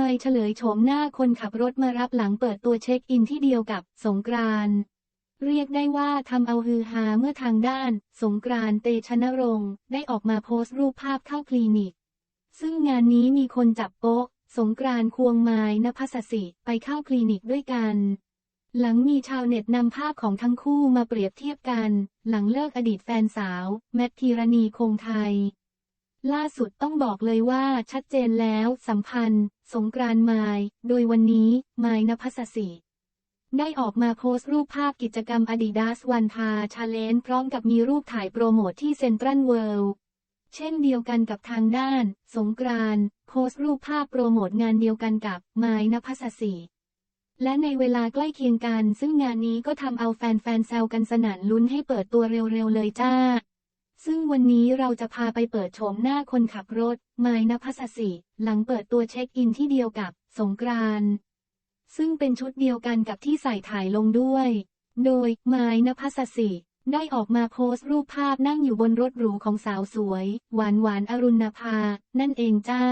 มเฉลยโฉมหน้าคนขับรถมารับหลังเปิดตัวเช็คอินที่เดียวกับสงกรานต์เรียกได้ว่าทำเอาฮือฮาเมื่อทางด้าน สงกรานต์เตชะนรงค์ได้ออกมาโพสต์รูปภาพเข้าคลินิก ซึ่งงานนี้มีคนจับโป๊ะ สงกรานต์ควงไม้นภัสสิไปเข้าคลินิกด้วยกัน หลังมีชาวเน็ตนำภาพของทั้งคู่มาเปรียบเทียบกัน หลังเลิกอดีตแฟนสาว แมทพีรณีคงไทย ล่าสุดต้องบอกเลยว่าชัดเจนแล้วสัมพันธ์ สงกรานต์ไมาย โดยวันนี้ไม้นภัสสิได้ออกมาโพสต์รูปภาพกิจกรรม Adidas วันพาชาเลนพร้อมกับมีรูปถ่ายโปรโมทที่เซ็นทรัลเวิลด์เช่นเดียวกันกับทางด้าน สงกรานต์โพสต์รูปภาพโปรโมทงานเดียวกันกับไม้นภัสสิและในเวลาใกล้เคียงกัน ซึ่งงานนี้ก็ทำเอาแฟนๆแซวกันสนั่นลุ้นให้เปิดตัวเร็วๆเลยจ้า ซึ่งวันนี้เราจะพาไปเปิดโฉมหน้าคนขับรถ ไม้นภัสสิหลังเปิดตัวเช็คอินที่เดียวกับสงกรานต์ซึ่งเป็นชุดเดียวกันกับที่ใส่ถ่ายลงด้วย โดยไม้นภัสสิได้ออกมาโพสต์รูปภาพนั่งอยู่บนรถหรูของสาวสวย หวานหวานอรุณภา นั่นเองจ้า